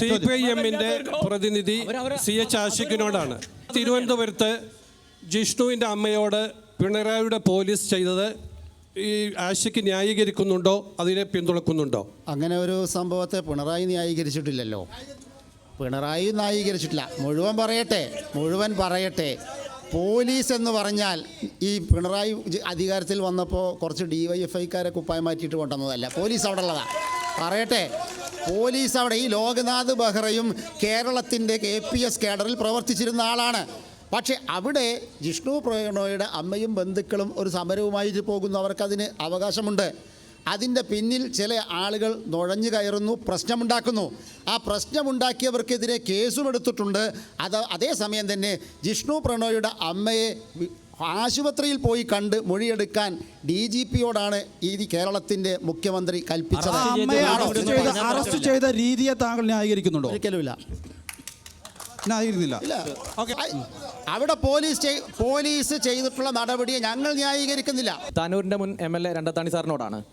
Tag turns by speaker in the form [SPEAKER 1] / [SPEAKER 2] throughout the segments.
[SPEAKER 1] C P I എമ്മിന്റെ പ്രതിനിധി C H ആഷിഖിനോടാണ് തിരുവനന്തപുരത്ത് ജിഷ്ണുവിന്റെ അമ്മയോട് പിണറായിയുടെ പോലീസ് ചെയ്തത് ഈ ആഷിഖ് ന്യായീകരിക്കുന്നുണ്ടോ? അതിനെ പിന്തുണക്കുന്നുണ്ടോ?
[SPEAKER 2] അങ്ങനെ ഒരു സംഭവത്തെ പിണറായി ന്യായീകരിച്ചിട്ടില്ലല്ലോ. പിണറായി ന്യായീകരിച്ചിട്ടില്ല. മുഴുവൻ പറയട്ടെ മുഴുവൻ പറയട്ടെ. പോലീസ് എന്ന് പറഞ്ഞാൽ ഈ പിണറായി അധികാരത്തിൽ വന്നപ്പോൾ കുറച്ച് ഡി വൈ എഫ് ഐക്കാരെ കുപ്പായം മാറ്റിയിട്ട് കൊണ്ടുവന്നതല്ല. പോലീസ് അവിടെ ഉള്ളതാണ് പറയട്ടെ പോലീസ് അവിടെ ഈ ലോകനാഥ് ബെഹ്റയും കേരളത്തിന്റെ കെ പി എസ് കേഡറിൽ പ്രവർത്തിച്ചിരുന്ന ആളാണ്. പക്ഷേ അവിടെ ജിഷ്ണു പ്രണോയുടെ അമ്മയും ബന്ധുക്കളും ഒരു സമരവുമായി പോകുന്നു. അവർക്കതിന് അവകാശമുണ്ട്. അതിന്റെ പിന്നിൽ ചില ആളുകൾ നുഴഞ്ഞു കയറുന്നു പ്രശ്നമുണ്ടാക്കുന്നു. ആ പ്രശ്നമുണ്ടാക്കിയവർക്കെതിരെ കേസും എടുത്തിട്ടുണ്ട്. അത് അതേസമയം തന്നെ ജിഷ്ണു പ്രണോയുടെ അമ്മയെ ആശുപത്രിയിൽ പോയി കണ്ട് മൊഴിയെടുക്കാൻ ഡി ജി പിയോടാണ് ഈ കേരളത്തിന്റെ മുഖ്യമന്ത്രി കൽപ്പിച്ചത്.
[SPEAKER 3] അറസ്റ്റ് ചെയ്ത രീതിയെ താങ്കൾ ന്യായീകരിക്കുന്നുണ്ടോ?
[SPEAKER 2] ഒരിക്കലുമില്ല.
[SPEAKER 3] ന്യായീകരിക്കുന്നില്ല.
[SPEAKER 2] അവിടെ പോലീസ് പോലീസ് ചെയ്തിട്ടുള്ള നടപടിയെ ഞങ്ങൾ ന്യായീകരിക്കുന്നില്ല.
[SPEAKER 4] താനൂരിന്റെ മുൻ എം എൽ എ രണ്ടത്താണി സാറിനോടാണ്.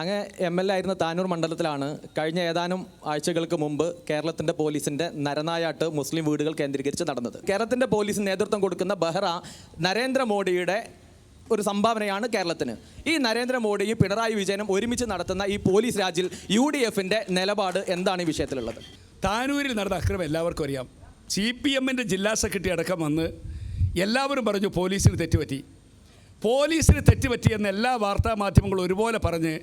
[SPEAKER 4] അങ്ങ് എം എൽ എ ആയിരുന്ന താനൂർ മണ്ഡലത്തിലാണ് കഴിഞ്ഞ ഏതാനും ആഴ്ചകൾക്ക് മുമ്പ് കേരളത്തിന്റെ പോലീസിന്റെ നരനായാട്ട് മുസ്ലിം വീടുകൾ കേന്ദ്രീകരിച്ച് നടന്നത്. കേരളത്തിന്റെ പോലീസിന് നേതൃത്വം കൊടുക്കുന്ന ബെഹ്റ നരേന്ദ്രമോദിയുടെ ഒരു സംഭാവനയാണ് കേരളത്തിന്. ഈ നരേന്ദ്രമോദിയും പിണറായി വിജയനും ഒരുമിച്ച് നടത്തുന്ന ഈ പോലീസ് രാജിൽ യു ഡി എഫിന്റെ നിലപാട് എന്താണ് ഈ വിഷയത്തിലുള്ളത്?
[SPEAKER 5] താനൂരിൽ നടന്ന അക്രമം എല്ലാവർക്കും അറിയാം. സി പി എമ്മിന്റെ ജില്ലാ സെക്രട്ടറി അടക്കം വന്ന് എല്ലാവരും പറഞ്ഞു പോലീസിന് തെറ്റുപറ്റി. പോലീസിന് തെറ്റുപറ്റി എന്ന എല്ലാ വാർത്താ മാധ്യമങ്ങളും ഒരുപോലെ പറഞ്ഞ്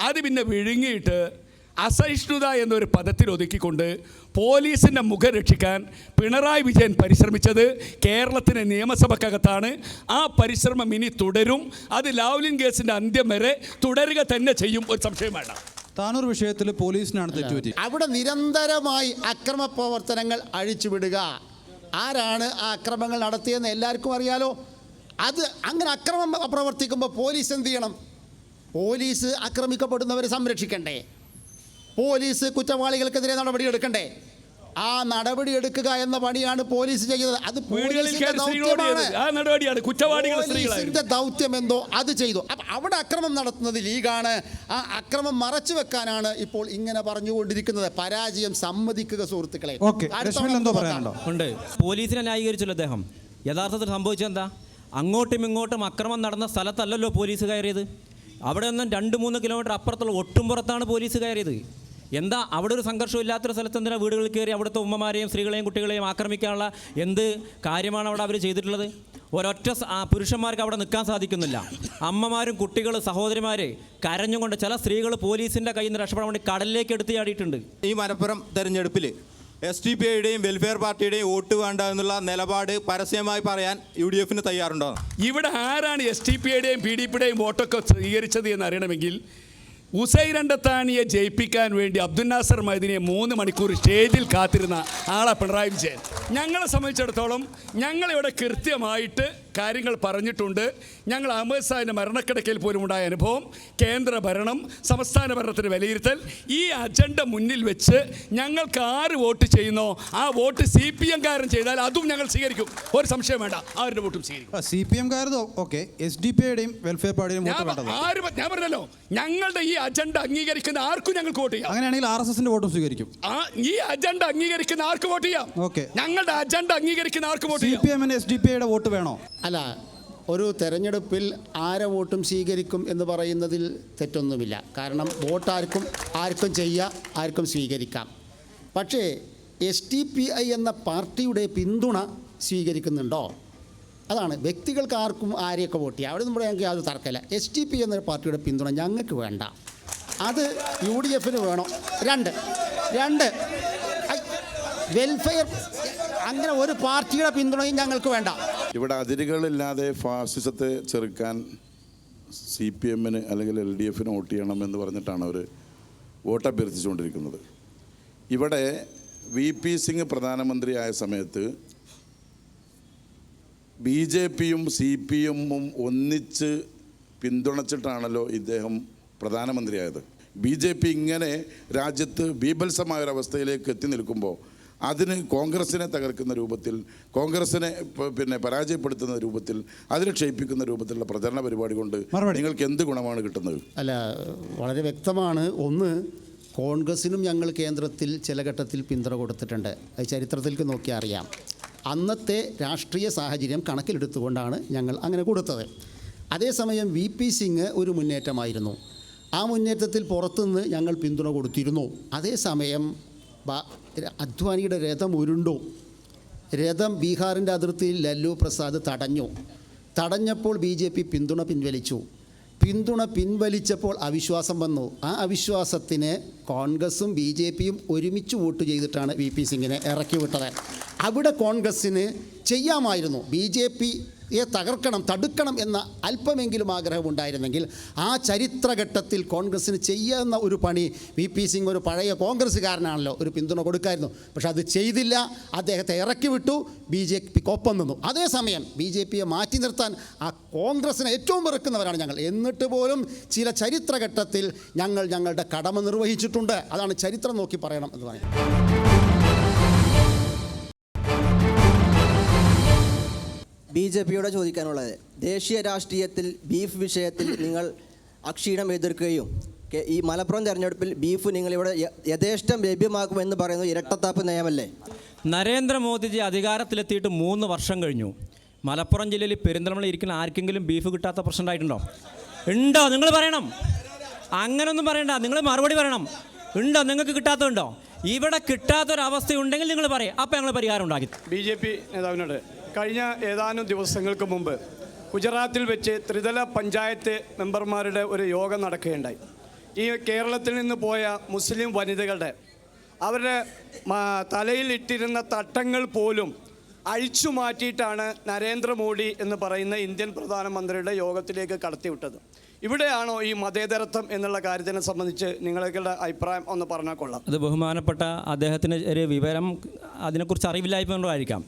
[SPEAKER 5] അത് പിന്നെ വിഴുങ്ങിയിട്ട് അസഹിഷ്ണുത എന്നൊരു പദത്തിൽ ഒതുക്കിക്കൊണ്ട് പോലീസിന്റെ മുഖം രക്ഷിക്കാൻ പിണറായി വിജയൻ പരിശ്രമിച്ചത് കേരളത്തിന്റെ നിയമസഭക്കകത്താണ്. ആ പരിശ്രമം ഇനി തുടരും. അത് ലാവ്ലിൻ കേസിന്റെ അന്ത്യം വരെ തുടരുക തന്നെ ചെയ്യും. ഒരു സംശയം വേണ്ട.
[SPEAKER 3] താനൂർ വിഷയത്തിൽ പോലീസിനാണ് തെറ്റുപറ്റി.
[SPEAKER 2] അവിടെ നിരന്തരമായി അക്രമ പ്രവർത്തനങ്ങൾ അഴിച്ചുവിടുക ആരാണ് ആ അക്രമങ്ങൾ നടത്തിയെന്ന് എല്ലാവർക്കും അറിയാലോ. അത് അങ്ങനെ അക്രമം പ്രവർത്തിക്കുമ്പോൾ പോലീസ് എന്ത് ചെയ്യണം? പോലീസ് ആക്രമിക്കപ്പെടുന്നവരെ സംരക്ഷിക്കണ്ടേ? പോലീസ് കുറ്റവാളികൾക്കെതിരെ നടപടി എടുക്കണ്ടേ? ആ നടപടി എടുക്കുക എന്ന പണിയാണ് പോലീസ് ചെയ്യുന്നത്. അത് പോലീസിന്റെ ദൗത്യം എന്തോ അത് ചെയ്തു. അപ്പൊ അവിടെ അക്രമം നടത്തുന്നത് ലീഗാണ്. ആ അക്രമം മറച്ചു വെക്കാനാണ് ഇപ്പോൾ ഇങ്ങനെ പറഞ്ഞുകൊണ്ടിരിക്കുന്നത്. പരാജയം സമ്മതിക്കുക സുഹൃത്തുക്കളെ.
[SPEAKER 6] ഉണ്ട്. പോലീസിനെ ന്യായീകരിച്ചല്ലോ അദ്ദേഹം. യഥാർത്ഥത്തിൽ സംഭവിച്ചെന്താ അങ്ങോട്ടും ഇങ്ങോട്ടും അക്രമം നടന്ന സ്ഥലത്തല്ലല്ലോ പോലീസ് കയറിയത്. അവിടെ നിന്നും രണ്ട് മൂന്ന് കിലോമീറ്റർ അപ്പുറത്തുള്ള ഒട്ടുംപുറത്താണ് പോലീസ് കയറിയത്. എന്താ അവിടെ ഒരു സംഘർഷം ഇല്ലാത്തൊരു സ്ഥലത്ത് എന്തിനാ വീടുകളിൽ കയറി അവിടുത്തെ ഉമ്മമാരെയും സ്ത്രീകളെയും കുട്ടികളെയും ആക്രമിക്കാനുള്ള എന്ത് കാര്യമാണ് അവിടെ അവർ ചെയ്തിട്ടുള്ളത്? ഒരൊറ്റ പുരുഷന്മാർക്ക് അവിടെ നിൽക്കാൻ സാധിക്കുന്നില്ല. അമ്മമാരും കുട്ടികൾ സഹോദരിമാർ കരഞ്ഞുകൊണ്ട് ചില സ്ത്രീകൾ പോലീസിന്റെ കയ്യിൽ നിന്ന് രക്ഷപ്പെടാൻ വേണ്ടി കടലിലേക്ക് എടുത്ത് ചാടിയിട്ടുണ്ട്.
[SPEAKER 7] ഈ മലപ്പുറം തെരഞ്ഞെടുപ്പിൽ എസ് ടി പി ഐയുടെയും വെൽഫെയർ പാർട്ടിയുടെയും വോട്ട് വേണ്ട എന്നുള്ള നിലപാട് പരസ്യമായി പറയാൻ യു ഡി എഫിന് തയ്യാറുണ്ടോ?
[SPEAKER 5] ഇവിടെ ആരാണ് എസ് ടി പിയുടെയും പി ഡി പിയുടെയും വോട്ടൊക്കെ സ്വീകരിച്ചത് എന്ന് അറിയണമെങ്കിൽ ഉസൈരണ്ടത്താണിയെ ജയിപ്പിക്കാൻ വേണ്ടി അബ്ദുൽ നാസർ മൈദിനെ മൂന്ന് മണിക്കൂർ സ്റ്റേജിൽ കാത്തിരുന്ന ആളെ പിണറായി വിജയൻ. ഞങ്ങളെ സംബന്ധിച്ചിടത്തോളം ഞങ്ങളിവിടെ കൃത്യമായിട്ട് കാര്യങ്ങൾ പറഞ്ഞിട്ടുണ്ട്. ഞങ്ങൾ അഹമ്മദ് സാഹിന്റെ മരണക്കിടക്കയിൽ പോലും ഉണ്ടായ അനുഭവം കേന്ദ്ര ഭരണം സംസ്ഥാന ഭരണത്തിന് വിലയിരുത്തൽ ഈ അജണ്ട മുന്നിൽ വെച്ച് ഞങ്ങൾക്ക് ആര് വോട്ട് ചെയ്യുന്നോ ആ വോട്ട് സി പി എംകാരൻ ചെയ്താൽ അതും ഞങ്ങൾ സ്വീകരിക്കും. ഒരു സംശയം വേണ്ട ആരുടെ വോട്ടും സ്വീകരിക്കും.
[SPEAKER 3] സി പി എംകാരത് ഓക്കെ. എസ് ഡി പി ഐയുടെയും വെൽഫെയർ
[SPEAKER 5] ഞാൻ പറഞ്ഞല്ലോ ഞങ്ങളുടെ ഈ അജണ്ട അംഗീകരിക്കുന്ന ആർക്കും ഞങ്ങൾ വോട്ട് ചെയ്യാം.
[SPEAKER 3] അങ്ങനെയാണെങ്കിൽ ആർ എസ് എസിന്റെ വോട്ടും സ്വീകരിക്കും.
[SPEAKER 5] ആ ഈ അജണ്ട അംഗീകരിക്കുന്ന ആർക്ക് വോട്ട് ചെയ്യാം?
[SPEAKER 3] ഓക്കെ.
[SPEAKER 5] ഞങ്ങളുടെ അജണ്ട അംഗീകരിക്കുന്ന ആർക്ക് വോട്ട്
[SPEAKER 3] സി
[SPEAKER 5] ചെയ്യാം
[SPEAKER 3] പി എമ്മിന് എസ് ഡി പി ഐയുടെ വോട്ട് വേണോ?
[SPEAKER 2] അല്ല ഒരു തെരഞ്ഞെടുപ്പിൽ ആരെ വോട്ടും സ്വീകരിക്കും എന്ന് പറയുന്നതിൽ തെറ്റൊന്നുമില്ല. കാരണം വോട്ട് ആർക്കും ആർക്കും ചെയ്യാം ആർക്കും സ്വീകരിക്കാം. പക്ഷേ എസ് ടി പി ഐ എന്ന പാർട്ടിയുടെ പിന്തുണ സ്വീകരിക്കുന്നുണ്ടോ? അതാണ്. വ്യക്തികൾക്ക് ആർക്കും ആരെയൊക്കെ വോട്ട് ചെയ്യാം? അവിടെ നമ്മുടെ ഞങ്ങൾക്ക് യാതൊരു തർക്കമില്ല. എസ് ടി പി എന്നൊരു പാർട്ടിയുടെ പിന്തുണ ഞങ്ങൾക്ക് വേണ്ട. അത് യു ഡി എഫിന് വേണം. രണ്ട്. രണ്ട്. വെൽഫെയർ അങ്ങനെ ഒരു പാർട്ടിയുടെ പിന്തുണയും ഞങ്ങൾക്ക് വേണ്ട.
[SPEAKER 8] ഇവിടെ അതിരുകളില്ലാതെ ഫാസിസത്തെ ചെറുക്കാൻ സി പി എമ്മിന് അല്ലെങ്കിൽ എൽ ഡി എഫിന് വോട്ട് ചെയ്യണം എന്ന് പറഞ്ഞിട്ടാണ് അവർ വോട്ട് അഭ്യർത്ഥിച്ചുകൊണ്ടിരിക്കുന്നത്. ഇവിടെ വി പി സിംഗ് പ്രധാനമന്ത്രിയായ സമയത്ത് ബി ജെ പിയും സി പി എമ്മും ഒന്നിച്ച് പിന്തുണച്ചിട്ടാണല്ലോ ഇദ്ദേഹം പ്രധാനമന്ത്രിയായത്. ബി ജെ പി ഇങ്ങനെ രാജ്യത്ത് ബീഭത്സമായ ഒരവസ്ഥയിലേക്ക് അവസ്ഥയിലേക്ക് എത്തി നിൽക്കുമ്പോൾ അതിന് കോൺഗ്രസിനെ തകർക്കുന്ന രൂപത്തിൽ കോൺഗ്രസിനെ പിന്നെ പരാജയപ്പെടുത്തുന്ന രൂപത്തിൽ അതിനെ ക്ഷയിപ്പിക്കുന്ന രൂപത്തിലുള്ള പ്രചരണ പരിപാടി കൊണ്ട് നിങ്ങൾക്ക് എന്ത് ഗുണമാണ് കിട്ടുന്നത്?
[SPEAKER 2] അല്ല വളരെ വ്യക്തമാണ്. ഒന്ന് കോൺഗ്രസിനും ഞങ്ങൾ കേന്ദ്രത്തിൽ ചില ഘട്ടത്തിൽ പിന്തുണ കൊടുത്തിട്ടുണ്ട്. അത് ചരിത്രത്തിലേക്ക് നോക്കിയാൽ അറിയാം. അന്നത്തെ രാഷ്ട്രീയ സാഹചര്യം കണക്കിലെടുത്തുകൊണ്ടാണ് ഞങ്ങൾ അങ്ങനെ കൊടുത്തത്. അതേസമയം വി പി സിംഗ് ഒരു മുന്നേറ്റമായിരുന്നു. ആ മുന്നേറ്റത്തിൽ പുറത്തുനിന്ന് ഞങ്ങൾ പിന്തുണ കൊടുത്തിരുന്നു. അതേസമയം അദ്വാനിയുടെ രഥം ഉരുണ്ടു. രഥം ബീഹാറിന്റെ അതിർത്തിയിൽ ലല്ലു പ്രസാദ് തടഞ്ഞു. തടഞ്ഞപ്പോൾ ബി ജെ പി പിന്തുണ പിൻവലിച്ചു. പിന്തുണ പിൻവലിച്ചപ്പോൾ അവിശ്വാസം വന്നു. ആ അവിശ്വാസത്തിന് കോൺഗ്രസും ബി ജെ പിയും ഒരുമിച്ച് വോട്ട് ചെയ്തിട്ടാണ് വി പി സിംഗിനെ ഇറക്കി വിട്ടത് അവിടെ കോൺഗ്രസ്സിന് ചെയ്യാമായിരുന്നു. ബി ജെ പിയെ തകർക്കണം തടുക്കണം എന്ന അല്പമെങ്കിലും ആഗ്രഹമുണ്ടായിരുന്നെങ്കിൽ ആ ചരിത്രഘട്ടത്തിൽ കോൺഗ്രസ്സിന് ചെയ്യുന്ന ഒരു പണി വി പി സിംഗ് ഒരു പഴയ കോൺഗ്രസ്സുകാരനാണല്ലോ ഒരു പിന്തുണ കൊടുക്കായിരുന്നു. പക്ഷെ അത് ചെയ്തില്ല. അദ്ദേഹത്തെ ഇറക്കി വിട്ടു. ബി ജെ പിക്കൊപ്പം നിന്നു. അതേസമയം ബി ജെ പിയെ മാറ്റി നിർത്താൻ ആ കോൺഗ്രസ്സിനെ ഏറ്റവും വെറുക്കുന്നവരാണ് ഞങ്ങൾ. എന്നിട്ട് പോലും ചില ചരിത്രഘട്ടത്തിൽ ഞങ്ങൾ ഞങ്ങളുടെ കടമ നിർവഹിച്ചിട്ടുണ്ട്. അതാണ് ചരിത്രം നോക്കി പറയണം എന്ന് പറയുന്നത്.
[SPEAKER 9] ബി ജെ പിയോട് ചോദിക്കാനുള്ളത്. ദേശീയ രാഷ്ട്രീയത്തിൽ ബീഫ് വിഷയത്തിൽ നിങ്ങൾ അക്ഷീണം എതിർക്കുകയും ഈ മലപ്പുറം തെരഞ്ഞെടുപ്പിൽ ബീഫ് നിങ്ങളിവിടെ യഥേഷ്ടം ലഭ്യമാക്കുമെന്ന് പറയുന്നത് ഇരട്ടത്താപ്പ് നയമല്ലേ?
[SPEAKER 10] നരേന്ദ്രമോദിജി അധികാരത്തിലെത്തിയിട്ട് മൂന്ന് വർഷം കഴിഞ്ഞു. മലപ്പുറം ജില്ലയിൽ പെരിന്തൽമണ്ണ ഇരിക്കുന്ന ആർക്കെങ്കിലും ബീഫ് കിട്ടാത്ത പ്രശ്നം ഉണ്ടായിട്ടുണ്ടോ? ഉണ്ടോ? നിങ്ങൾ പറയണം. അങ്ങനൊന്നും പറയണ്ട. നിങ്ങൾ മറുപടി പറയണം. ഉണ്ടോ? നിങ്ങൾക്ക് കിട്ടാത്തതുണ്ടോ? ഇവിടെ കിട്ടാത്തൊരവസ്ഥ ഉണ്ടെങ്കിൽ നിങ്ങൾ പറയും. അപ്പോൾ ഞങ്ങൾ പരിഹാരം ഉണ്ടാക്കി.
[SPEAKER 11] ബി ജെ പി നേതാവിനോട് കഴിഞ്ഞ ഏതാനും ദിവസങ്ങൾക്ക് മുമ്പ് ഗുജറാത്തിൽ വെച്ച് ത്രിതല പഞ്ചായത്ത് മെമ്പർമാരുടെ ഒരു യോഗം നടക്കുകയുണ്ടായി. ഈ കേരളത്തിൽ നിന്ന് പോയ മുസ്ലിം വനിതകളുടെ അവരുടെ തലയിൽ ഇട്ടിരുന്ന തട്ടങ്ങൾ പോലും അഴിച്ചു മാറ്റിയിട്ടാണ് നരേന്ദ്രമോദി എന്ന് പറയുന്ന ഇന്ത്യൻ പ്രധാനമന്ത്രിയുടെ യോഗത്തിലേക്ക് കടത്തിവിട്ടത്. ഇവിടെയാണോ ഈ മതേതരത്വം എന്നുള്ള കാര്യത്തിനെ സംബന്ധിച്ച് നിങ്ങളുടെ അഭിപ്രായം ഒന്ന് പറഞ്ഞാൽ കൊള്ളാം.
[SPEAKER 10] അത് ബഹുമാനപ്പെട്ട അദ്ദേഹത്തിന് ഒരു വിവരം അതിനെക്കുറിച്ച് അറിവില്ലായ്മകൊണ്ടായിരിക്കാം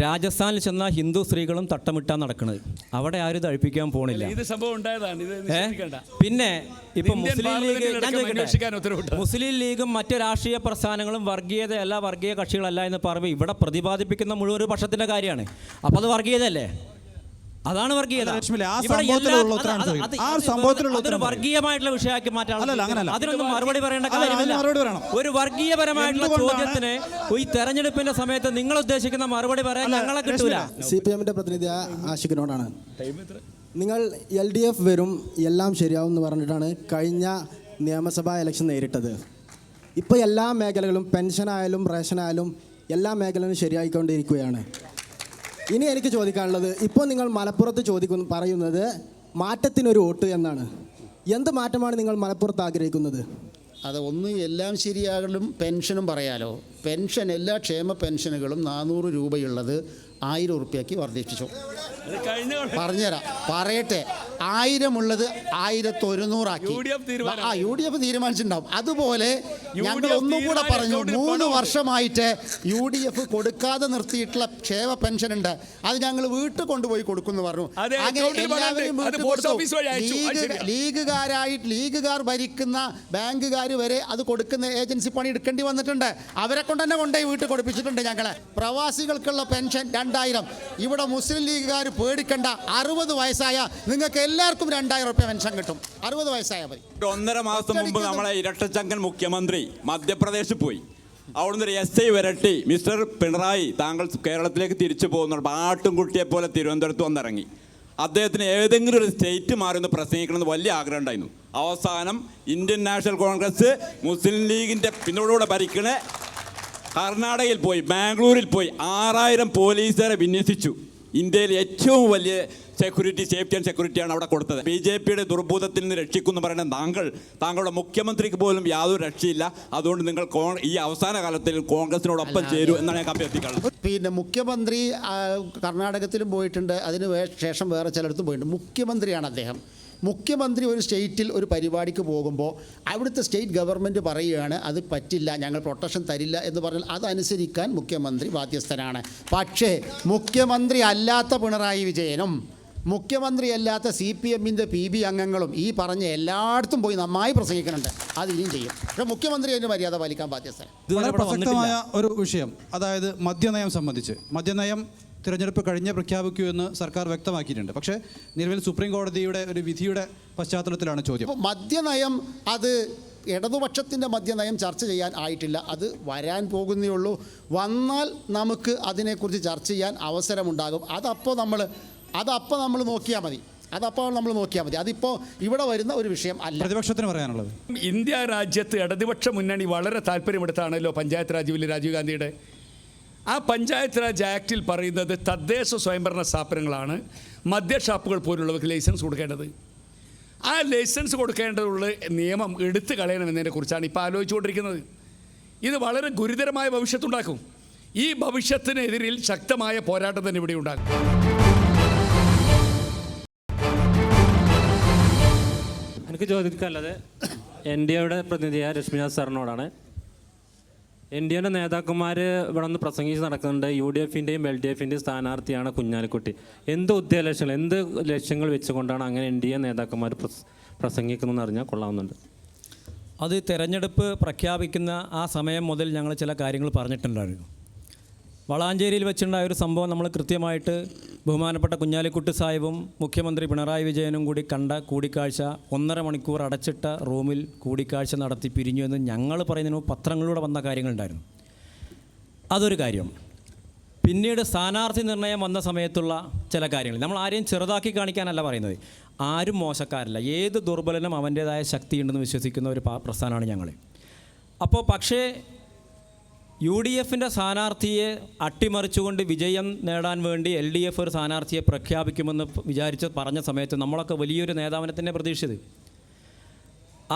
[SPEAKER 10] രാജസ്ഥാനിൽ ചെന്ന ഹിന്ദു സ്ത്രീകളും തട്ടമിട്ടാ നടക്കുന്നത് അവിടെ ആരും ഇത് അഴിപ്പിക്കാൻ പോണില്ല.
[SPEAKER 5] ഇത് സംഭവം ഉണ്ടായതാണ്. ഇത്
[SPEAKER 10] പിന്നെ ഇപ്പൊ മുസ്ലിം ലീഗ്. മുസ്ലിം ലീഗും മറ്റു രാഷ്ട്രീയ പ്രസ്ഥാനങ്ങളും വർഗീയതയല്ല വർഗീയ കക്ഷികളല്ല എന്ന് പറയുമ്പോൾ ഇവിടെ പ്രതിപാദിപ്പിക്കുന്ന മുഴുവൻ പക്ഷത്തിന്റെ കാര്യമാണ്. അപ്പൊ അത് വർഗീയതയല്ലേ? അതാണ് വർഗീയത. അതൊരു. വർഗീയമായിട്ടുള്ള വിഷയമാക്കി മാറ്റാൻ. അതിനൊന്നും മറുപടി പറയേണ്ട കാര്യമില്ല. ഒരു വർഗീയപരമായിട്ടുള്ള ചോദ്യത്തിന് ഈ തെരഞ്ഞെടുപ്പിന്റെ സമയത്ത് നിങ്ങൾ ഉദ്ദേശിക്കുന്ന മറുപടി പറയാൻ ഞങ്ങളെ കിട്ടൂല.
[SPEAKER 9] സി പി എമ്മിന്റെ പ്രതിനിധി ആശിക്കിനോടാണ് നിങ്ങൾ എൽ ഡി എഫ് വരും എല്ലാം ശരിയാവും എന്ന് പറഞ്ഞിട്ടാണ് കഴിഞ്ഞ നിയമസഭാ ഇലക്ഷൻ നേരിട്ടത്. ഇപ്പോൾ എല്ലാ മേഖലകളും പെൻഷനായാലും റേഷനായാലും എല്ലാ മേഖലകളും ശരിയായിക്കൊണ്ടിരിക്കുകയാണ്. ഇനി എനിക്ക് ചോദിക്കാനുള്ളത് ഇപ്പോൾ നിങ്ങൾ മലപ്പുറത്ത് ചോദിക്കുന്നു പറയുന്നത് മാറ്റത്തിനൊരു വോട്ട് എന്നാണ്. എന്ത് മാറ്റമാണ് നിങ്ങൾ മലപ്പുറത്ത് ആഗ്രഹിക്കുന്നത്?
[SPEAKER 2] അത് ഒന്ന് എല്ലാം ശരിയാകലും പെൻഷനും പറയാലോ. പെൻഷൻ എല്ലാ ക്ഷേമ പെൻഷനുകളും നാനൂറ് രൂപയുള്ളത് ആയിരം ഉറുപ്പ്യക്ക് വർദ്ധിപ്പിച്ചു.
[SPEAKER 5] അത് കഴിഞ്ഞ
[SPEAKER 2] പറഞ്ഞുതരാം. പറയട്ടെ. ആയിരം ഉള്ളത് ആയിരത്തി ഒരുന്നൂറാക്കി ആ യു ഡി എഫ് തീരുമാനിച്ചിട്ടുണ്ടാവും. അതുപോലെ ഞങ്ങൾ ഒന്നും
[SPEAKER 5] കൂടെ
[SPEAKER 2] പറഞ്ഞു മൂന്ന് വർഷമായിട്ട് യു ഡി എഫ് കൊടുക്കാതെ നിർത്തിയിട്ടുള്ള ക്ഷേമ പെൻഷൻ ഉണ്ട്. അത് ഞങ്ങൾ വീട്ടിൽ കൊണ്ടുപോയി കൊടുക്കുന്നു പറഞ്ഞു. അങ്ങനെ
[SPEAKER 5] എല്ലാവരും
[SPEAKER 2] വീട്ടിൽ കൊടുത്തു. ലീഗ് ലീഗുകാരായിട്ട് ലീഗുകാർ ഭരിക്കുന്ന ബാങ്കുകാർ വരെ അത് കൊടുക്കുന്ന ഏജൻസി പണി എടുക്കേണ്ടി വന്നിട്ടുണ്ട്. അവരെ കൊണ്ട് തന്നെ കൊണ്ടുപോയി വീട്ടിൽ കൊടുപ്പിച്ചിട്ടുണ്ട് ഞങ്ങളെ. പ്രവാസികൾക്കുള്ള പെൻഷൻ രണ്ടായിരം. ഇവിടെ മുസ്ലിം ലീഗുകാർ പേടിക്കണ്ട. അറുപത് വയസ്സായ നിങ്ങൾക്ക് എല്ലാവർക്കും രണ്ടായിരം റുപ്യ പെൻഷൻ കിട്ടും. അറുപത് വയസ്സായ മതി.
[SPEAKER 12] ഒന്നര മാസം മുമ്പ് നമ്മളെ ഇരട്ടച്ചങ്കൻ മുഖ്യമന്ത്രി മധ്യപ്രദേശിൽ പോയി. അവിടുന്ന് ഒരു എസ് ഐ വരട്ടി മിസ്റ്റർ പിണറായി താങ്കൾ കേരളത്തിലേക്ക് തിരിച്ചു പോകുന്നുണ്ട് ആട്ടും കുട്ടിയെ പോലെ തിരുവനന്തപുരത്ത് വന്നിറങ്ങി. അദ്ദേഹത്തിന് ഏതെങ്കിലും ഒരു സ്റ്റേറ്റ് മാറി ഒന്ന് പ്രസംഗിക്കണമെന്ന് വലിയ ആഗ്രഹം ഉണ്ടായിരുന്നു. അവസാനം ഇന്ത്യൻ നാഷണൽ കോൺഗ്രസ് മുസ്ലിം ലീഗിന്റെ പിന്നോടുകൂടെ ഭരിക്കണ കർണാടകയിൽ പോയി ബാംഗ്ലൂരിൽ പോയി. ആറായിരം പോലീസുകാരെ വിന്യസിച്ചു. ഇന്ത്യയിൽ ഏറ്റവും വലിയ സെക്യൂരിറ്റി സേഫ്റ്റി ആൻഡ് സെക്യൂരിറ്റിയാണ് അവിടെ കൊടുത്തത്. ബി ജെ പിയുടെ ദുർബോധത്തിൽ നിന്ന് രക്ഷിക്കുമെന്ന് പറയുന്ന താങ്കൾ താങ്കളുടെ മുഖ്യമന്ത്രിക്ക് പോലും യാതൊരു രക്ഷയില്ല. അതുകൊണ്ട് നിങ്ങൾ ഈ അവസാന കാലത്തിൽ കോൺഗ്രസിനോടൊപ്പം ചേരൂ എന്നാണ് ഞാൻ അഭ്യർത്ഥിക്കുന്നത്.
[SPEAKER 2] പിന്നെ മുഖ്യമന്ത്രി കർണാടകത്തിലും പോയിട്ടുണ്ട്. അതിന് ശേഷം വേറെ ചിലയിടത്തും പോയിട്ടുണ്ട്. മുഖ്യമന്ത്രിയാണ് അദ്ദേഹം. മുഖ്യമന്ത്രി ഒരു സ്റ്റേറ്റിൽ ഒരു പരിപാടിക്ക് പോകുമ്പോൾ അവിടുത്തെ സ്റ്റേറ്റ് ഗവൺമെന്റ് പറയുകയാണ് അത് പറ്റില്ല ഞങ്ങൾ പ്രൊട്ടക്ഷൻ തരില്ല എന്ന് പറഞ്ഞാൽ അതനുസരിക്കാൻ മുഖ്യമന്ത്രി ബാധ്യസ്ഥനാണ്. പക്ഷേ മുഖ്യമന്ത്രി അല്ലാത്ത പിണറായി വിജയനും മുഖ്യമന്ത്രി അല്ലാത്ത സി പി എമ്മിന്റെ പി ബി അംഗങ്ങളും ഈ പറഞ്ഞ എല്ലായിടത്തും പോയി നന്നായി പ്രസംഗിക്കുന്നുണ്ട്. അത് ഇനിയും ചെയ്യും. പക്ഷേ മുഖ്യമന്ത്രി അതിന്റെ മര്യാദ പാലിക്കാൻ
[SPEAKER 10] ബാധ്യസ്ഥ
[SPEAKER 3] പ്രസക്തമായ ഒരു വിഷയം അതായത് മദ്യനയം സംബന്ധിച്ച്. മദ്യനയം തിരഞ്ഞെടുപ്പ് കഴിഞ്ഞ് പ്രഖ്യാപിക്കൂ എന്ന് സർക്കാർ വ്യക്തമാക്കിയിട്ടുണ്ട്. പക്ഷേ നിലവിൽ സുപ്രീം കോടതിയുടെ ഒരു വിധിയുടെ പശ്ചാത്തലത്തിലാണ് ചോദ്യം.
[SPEAKER 2] അപ്പോൾ മദ്യനയം അത് ഇടതുപക്ഷത്തിന്റെ മദ്യനയം ചർച്ച ചെയ്യാൻ ആയിട്ടില്ല. അത് വരാൻ പോകുന്നേ ഉള്ളൂ. വന്നാൽ നമുക്ക് അതിനെക്കുറിച്ച് ചർച്ച ചെയ്യാൻ അവസരമുണ്ടാകും. അതപ്പോൾ നമ്മൾ അതപ്പോൾ നമ്മൾ നോക്കിയാൽ മതി. അതപ്പോൾ നമ്മൾ നോക്കിയാൽ മതി. അതിപ്പോൾ ഇവിടെ വരുന്ന ഒരു വിഷയം അല്ല.
[SPEAKER 3] പ്രതിപക്ഷത്തിന് പറയാനുള്ളത്?
[SPEAKER 5] ഇന്ത്യ രാജ്യത്ത് ഇടതുപക്ഷ മുന്നണി വളരെ താല്പര്യമെടുത്താണല്ലോ പഞ്ചായത്ത് രാജ് രാജീവ് ഗാന്ധിയുടെ ആ പഞ്ചായത്ത് രാജ് ആക്ടിൽ പറയുന്നത് തദ്ദേശ സ്വയംഭരണ സ്ഥാപനങ്ങളാണ് മദ്യ ഷാപ്പുകൾ പോലുള്ളവർക്ക് ലൈസൻസ് കൊടുക്കേണ്ടത്. ആ ലൈസൻസ് കൊടുക്കേണ്ടതുള്ള നിയമം എടുത്തു കളയണമെന്നതിനെ കുറിച്ചാണ് ഇപ്പോൾ ആലോചിച്ചുകൊണ്ടിരിക്കുന്നത്. ഇത് വളരെ ഗുരുതരമായ ഭവിഷ്യത്തുണ്ടാക്കും. ഈ ഭവിഷ്യത്തിനെതിരിൽ ശക്തമായ പോരാട്ടം തന്നെ ഇവിടെ ഉണ്ടാകും
[SPEAKER 6] എനിക്ക് ചോദിക്കാനുള്ളത് എൻ ഡി എയുടെ പ്രതിനിധിയായ രശ്മിനാഥ് സാറിനോടാണ്. എൻ ഡി എന്റെ നേതാക്കന്മാർ ഇവിടെ നിന്ന് പ്രസംഗിച്ച് നടക്കുന്നുണ്ട്. യു ഡി എഫിന്റെയും എൽ ഡി എഫിന്റെയും സ്ഥാനാർത്ഥിയാണ് കുഞ്ഞാലിക്കുട്ടി. എന്ത് ഉദ്ദേശങ്ങൾ എന്ത് ലക്ഷ്യങ്ങൾ വെച്ചുകൊണ്ടാണ് അങ്ങനെ എൻ ഡി എ നേതാക്കന്മാർ പ്രസ് പ്രസംഗിക്കുന്നതെന്ന് അറിഞ്ഞാൽ കൊള്ളാവുന്നുണ്ട്.
[SPEAKER 10] അത് തെരഞ്ഞെടുപ്പ് പ്രഖ്യാപിക്കുന്ന ആ സമയം മുതൽ ഞങ്ങൾ ചില കാര്യങ്ങൾ പറഞ്ഞിട്ടുണ്ടായിരുന്നു. വളാഞ്ചേരിയിൽ വെച്ചുണ്ടായ ഒരു സംഭവം നമ്മൾ കൃത്യമായിട്ട് ബഹുമാനപ്പെട്ട കുഞ്ഞാലിക്കുട്ടി സാഹിബും മുഖ്യമന്ത്രി പിണറായി വിജയനും കൂടി കണ്ട കൂടിക്കാഴ്ച ഒന്നര മണിക്കൂർ അടച്ചിട്ട റൂമിൽ കൂടിക്കാഴ്ച നടത്തി പിരിഞ്ഞു എന്ന് ഞങ്ങൾ പറയുന്നതിന് പത്രങ്ങളിലൂടെ വന്ന കാര്യങ്ങളുണ്ടായിരുന്നു. അതൊരു കാര്യം. പിന്നീട് സ്ഥാനാർത്ഥി നിർണയം വന്ന സമയത്തുള്ള ചില കാര്യങ്ങൾ. നമ്മൾ ആരെയും ചെറുതാക്കി കാണിക്കാനല്ല പറയുന്നത്. ആരും മോശക്കാരല്ല. ഏത് ദുർബലനും അവന്റേതായ ശക്തിയുണ്ടെന്ന് വിശ്വസിക്കുന്ന ഒരു പ്രസ്ഥാനമാണ് ഞങ്ങൾ. അപ്പോൾ പക്ഷേ യു ഡി എഫിന്റെ സ്ഥാനാർത്ഥിയെ അട്ടിമറിച്ചുകൊണ്ട് വിജയം നേടാൻ വേണ്ടി എൽ ഡി എഫ് ഒരു സ്ഥാനാർത്ഥിയെ പ്രഖ്യാപിക്കുമെന്ന് വിചാരിച്ച് പറഞ്ഞ സമയത്ത് നമ്മളൊക്കെ വലിയൊരു നേതാവിനെ തന്നെ പ്രതീക്ഷിച്ചത്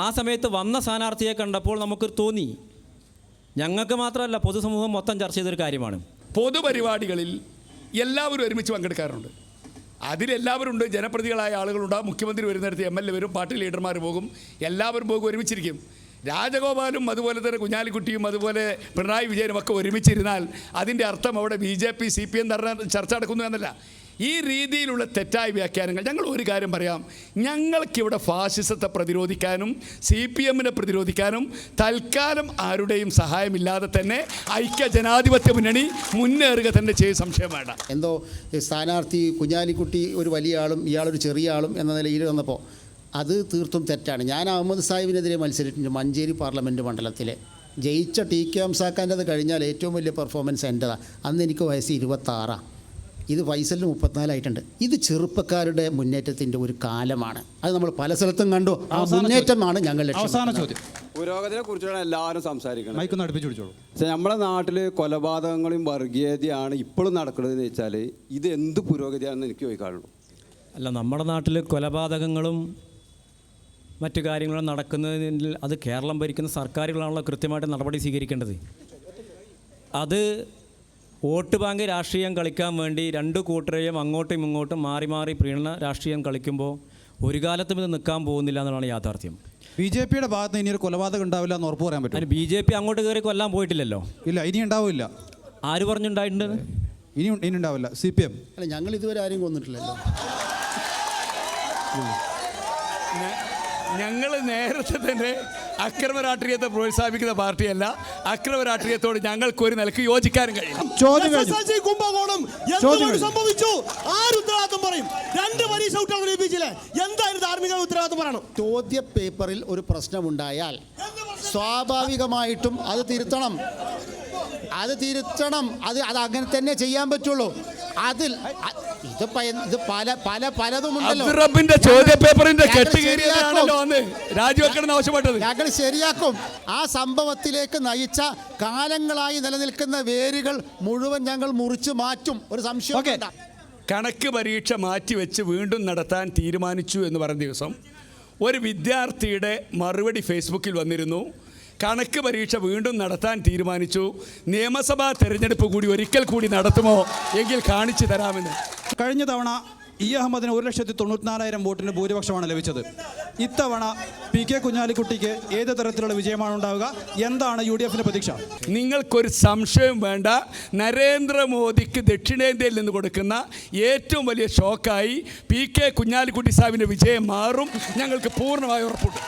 [SPEAKER 10] ആ സമയത്ത് വന്ന സ്ഥാനാർത്ഥിയെ കണ്ടപ്പോൾ നമുക്ക് തോന്നി ഞങ്ങൾക്ക് മാത്രമല്ല പൊതുസമൂഹം മൊത്തം ചർച്ച ചെയ്തൊരു കാര്യമാണ്.
[SPEAKER 5] പൊതുപരിപാടികളിൽ എല്ലാവരും ഒരുമിച്ച് പങ്കെടുക്കാറുണ്ട്. അതിലെല്ലാവരും ഉണ്ട് ജനപ്രതികളായ ആളുകളുണ്ടാകും മുഖ്യമന്ത്രി വരുന്നിടത്ത് എം എൽ എ വരും പാർട്ടി ലീഡർമാർ പോകും എല്ലാവരും പോകും ഒരുമിച്ചിരിക്കും. രാജഗോപാലും അതുപോലെ തന്നെ കുഞ്ഞാലിക്കുട്ടിയും അതുപോലെ പിണറായി വിജയനും ഒക്കെ ഒരുമിച്ചിരുന്നാൽ അതിന്റെ അർത്ഥം അവിടെ B J P C P M ചർച്ച നടക്കുന്നു എന്നല്ല. ഈ രീതിയിലുള്ള തെറ്റായ വ്യാഖ്യാനങ്ങൾ ഞങ്ങൾ ഒരു കാര്യം പറയാം. ഞങ്ങൾക്കിവിടെ ഫാസിസത്തെ പ്രതിരോധിക്കാനും സി പി എമ്മിനെ പ്രതിരോധിക്കാനും തൽക്കാലം ആരുടെയും സഹായമില്ലാതെ തന്നെ ഐക്യ ജനാധിപത്യ മുന്നണി മുന്നേറുക തന്നെ ചെയ്ത് സംശയം വേണ്ട.
[SPEAKER 2] എന്തോ സ്ഥാനാർത്ഥി കുഞ്ഞാലിക്കുട്ടി ഒരു വലിയ ആളും ഇയാളൊരു ചെറിയ ആളും എന്ന നിലയിൽ വന്നപ്പോൾ അത് തീർത്തും തെറ്റാണ്. ഞാൻ അഹമ്മദ് സാഹിബിനെതിരെ മത്സരിച്ചിട്ടുണ്ട് മഞ്ചേരി പാർലമെന്റ് മണ്ഡലത്തിൽ ജയിച്ച ടി കെ എംസാക്കാന്റെ അത് കഴിഞ്ഞാൽ ഏറ്റവും വലിയ പെർഫോമൻസ് എന്റെതാണ് അന്ന് എനിക്ക് വയസ്സ് ഇരുപത്താറാണ് ഇത് ഫൈസലിന് മുപ്പത്തിനാലായിട്ടുണ്ട്. ഇത് ചെറുപ്പക്കാരുടെ മുന്നേറ്റത്തിന്റെ ഒരു കാലമാണ്. അത് നമ്മൾ പല സ്ഥലത്തും കണ്ടു. ആ മുന്നേറ്റമാണ് ഞങ്ങൾ
[SPEAKER 3] അവസാന ചോദ്യം.
[SPEAKER 13] പുരോഗതിയെ കുറിച്ചാണ് എല്ലാവരും സംസാരിക്കുന്നത്.
[SPEAKER 3] മൈക്കൊന്ന് അടുപ്പിച്ച് പിടിച്ചോളൂ.
[SPEAKER 13] പക്ഷേ നമ്മുടെ നാട്ടിൽ കൊലപാതകങ്ങളും വർഗീയതയാണ് ഇപ്പോഴും നടക്കുന്നത് എന്ന് വെച്ചാൽ ഇത് എന്ത് പുരോഗതിയാണെന്ന് എനിക്ക് ചോദിക്കാറുള്ളൂ
[SPEAKER 10] അല്ല നമ്മുടെ നാട്ടിൽ കൊലപാതകങ്ങളും മറ്റു കാര്യങ്ങളും നടക്കുന്നതിൽ അത് കേരളം ഭരിക്കുന്ന സർക്കാരുകളാണല്ലോ കൃത്യമായിട്ട് നടപടി സ്വീകരിക്കേണ്ടത്. അത് വോട്ട് ബാങ്ക് രാഷ്ട്രീയം കളിക്കാൻ വേണ്ടി രണ്ട് കൂട്ടരെയും അങ്ങോട്ടും ഇങ്ങോട്ടും മാറി മാറി പ്രീണന രാഷ്ട്രീയം കളിക്കുമ്പോൾ ഒരു കാലത്തും ഇത് നിൽക്കാൻ പോകുന്നില്ല എന്നുള്ളതാണ് യാഥാർത്ഥ്യം.
[SPEAKER 3] ബി ജെ പിയുടെ ഭാഗത്ത് ഇനി ഒരു കൊലപാതകം ഉണ്ടാവില്ല എന്ന് ഉറപ്പ് പറയാൻ പറ്റും
[SPEAKER 10] ബി ജെ പി അങ്ങോട്ട് കയറി കൊല്ലാൻ പോയിട്ടില്ലല്ലോ.
[SPEAKER 3] ഇല്ല ഇനി ഉണ്ടാവില്ല.
[SPEAKER 10] ആര് പറഞ്ഞിട്ടുണ്ടായിട്ടുണ്ട്
[SPEAKER 3] ഇനി ഇനി ഉണ്ടാവില്ല. C P M.
[SPEAKER 2] അല്ല ഞങ്ങൾ ഇതുവരെ ആരെയും കൊന്നിട്ടില്ലല്ലോ.
[SPEAKER 5] ഞങ്ങൾ നേരത്തെ തന്നെ അക്രമ രാഷ്ട്രീയത്തെ പ്രോത്സാഹിപ്പിക്കുന്ന പാർട്ടിയല്ല. അക്രമ രാഷ്ട്രീയത്തോട് ഞങ്ങൾക്ക് ഒരു നിലയ്ക്ക് യോജിക്കാനും കഴിയും
[SPEAKER 3] ചോദ്യം കഴിഞ്ഞു.
[SPEAKER 14] കുംഭകോണം
[SPEAKER 3] ചോദ്യം
[SPEAKER 14] എന്തുകൊണ്ട്
[SPEAKER 3] കഴിഞ്ഞു.
[SPEAKER 14] സംഭവിച്ചു? ആര് ഉത്തരവാദിത്വം പറയും? രണ്ട് പരീക്ഷ ഔട്ടാണ് ലഭിച്ചില്ലേ എന്തായാലും ധാർമ്മിക ഉത്തരവാദിത്വം പറയണം.
[SPEAKER 2] ചോദ്യ പേപ്പറിൽ ഒരു പ്രശ്നമുണ്ടായാൽ സ്വാഭാവികമായിട്ടും അത് തിരുത്തണം. അത് തിരുത്തണം. അത് അത് അങ്ങനെ തന്നെ ചെയ്യാൻ പറ്റുള്ളൂ. അതിൽ ഇത് ഇത് പല പല പലതുമുണ്ടല്ലോ.
[SPEAKER 5] അബ്ദുറബിന്റെ ചോദ്യ പേപ്പറിന്റെ. രാജിവെക്കണം ആവശ്യപ്പെട്ടത്.
[SPEAKER 2] ഞങ്ങൾ ശരിയാക്കും. ആ സംഭവത്തിലേക്ക് നയിച്ച കാലങ്ങളായി നിലനിൽക്കുന്ന വേരുകൾ മുഴുവൻ ഞങ്ങൾ മുറിച്ചു മാറ്റും. ഒരു സംശയം
[SPEAKER 5] കണക്ക് പരീക്ഷ മാറ്റിവെച്ച് വീണ്ടും നടത്താൻ തീരുമാനിച്ചു എന്ന് പറഞ്ഞ ദിവസം ഒരു വിദ്യാർത്ഥിയുടെ മറുപടി ഫേസ്ബുക്കിൽ വന്നിരുന്നു. കണക്ക് പരീക്ഷ വീണ്ടും നടത്താൻ തീരുമാനിച്ചു. നിയമസഭാ തെരഞ്ഞെടുപ്പ് കൂടി ഒരിക്കൽ കൂടി നടത്തുമോ എങ്കിൽ കാണിച്ചു തരാമെന്ന്.
[SPEAKER 3] കഴിഞ്ഞ തവണ ഇ അഹമ്മദിന് ഒരു ലക്ഷത്തി തൊണ്ണൂറ്റിനാലായിരം വോട്ടിന് ഭൂരിപക്ഷമാണ് ലഭിച്ചത്. ഇത്തവണ പി കെ കുഞ്ഞാലിക്കുട്ടിക്ക് ഏത് തരത്തിലുള്ള വിജയമാണ് ഉണ്ടാവുക? എന്താണ് യു ഡി എഫിന്റെ പ്രതീക്ഷ?
[SPEAKER 5] നിങ്ങൾക്കൊരു സംശയം വേണ്ട. നരേന്ദ്രമോദിക്ക് ദക്ഷിണേന്ത്യയിൽ നിന്ന് കൊടുക്കുന്ന ഏറ്റവും വലിയ ഷോക്കായി പി കെ കുഞ്ഞാലിക്കുട്ടി സാഹിബിന്റെ വിജയം മാറും. ഞങ്ങൾക്ക് പൂർണമായി ഉറപ്പുണ്ട്.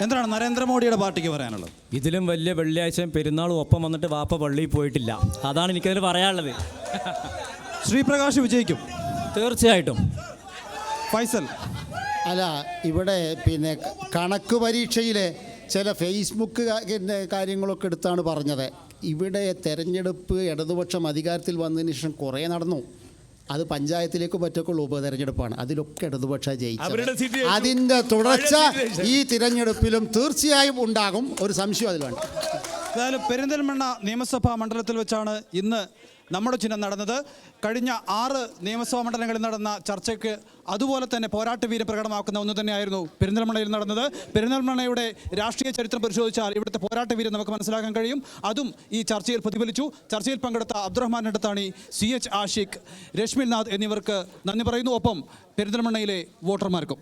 [SPEAKER 3] എന്താണ് നരേന്ദ്രമോദിയുടെ പാർട്ടിക്ക് പറയാനുള്ളത്?
[SPEAKER 10] ഇതിലും വലിയ വെള്ളിയാഴ്ചയും പെരുന്നാളും ഒപ്പം വന്നിട്ട് വാപ്പ പള്ളിയിൽ പോയിട്ടില്ല. അതാണ് എനിക്കതിൽ പറയാനുള്ളത്.
[SPEAKER 3] ശ്രീപ്രകാശ് വിജയിക്കും?
[SPEAKER 10] തീർച്ചയായിട്ടും.
[SPEAKER 3] ഫൈസൽ?
[SPEAKER 2] അല്ല ഇവിടെ പിന്നെ കണക്ക് പരീക്ഷയിലെ ചില ഫേസ്ബുക്ക് കാര്യങ്ങളൊക്കെ എടുത്താണ് പറഞ്ഞത്. ഇവിടെ തെരഞ്ഞെടുപ്പ് ഇടതുപക്ഷം അധികാരത്തിൽ വന്നതിന് ശേഷം കുറേ നടന്നു. അത് പഞ്ചായത്തിലേക്ക് പറ്റൊക്കെയുള്ള ഉപതെരഞ്ഞെടുപ്പാണ് അതിലൊക്കെ ഇടതുപക്ഷ
[SPEAKER 5] ജയിച്ചു.
[SPEAKER 2] അതിന്റെ തുടർച്ച. ഈ തിരഞ്ഞെടുപ്പിലും തീർച്ചയായും ഉണ്ടാകും ഒരു സംശയം അതിൽ വേണ്ട
[SPEAKER 3] പെരിന്തൽമണ്ണ നിയമസഭാ മണ്ഡലത്തിൽ വെച്ചാണ് ഇന്ന് നമ്മുടെ ചിഹ്നം നടന്നത് കഴിഞ്ഞ ആറ് നിയമസഭാ മണ്ഡലങ്ങളിൽ നടന്ന ചർച്ചയ്ക്ക് അതുപോലെ തന്നെ പോരാട്ട വീര്യം പ്രകടമാക്കുന്ന ഒന്ന് തന്നെയായിരുന്നു പെരിന്തൽമണ്ണയിൽ നടന്നത്. പെരിന്തൽമണ്ണയുടെ രാഷ്ട്രീയ ചരിത്രം പരിശോധിച്ചാൽ ഇവിടുത്തെ പോരാട്ട വീര്യം നമുക്ക് മനസ്സിലാക്കാൻ കഴിയും. അതും ഈ ചർച്ചയിൽ പ്രതിഫലിച്ചു. ചർച്ചയിൽ പങ്കെടുത്ത അബ്ദുറഹ്മാൻ അടുത്താണ് സി എച്ച് ആഷിഖ് രശ്മിൽ നാഥ് എന്നിവർക്ക് നന്ദി പറയുന്നു. ഒപ്പം പെരിന്തൽമണ്ണയിലെ വോട്ടർമാർക്കും.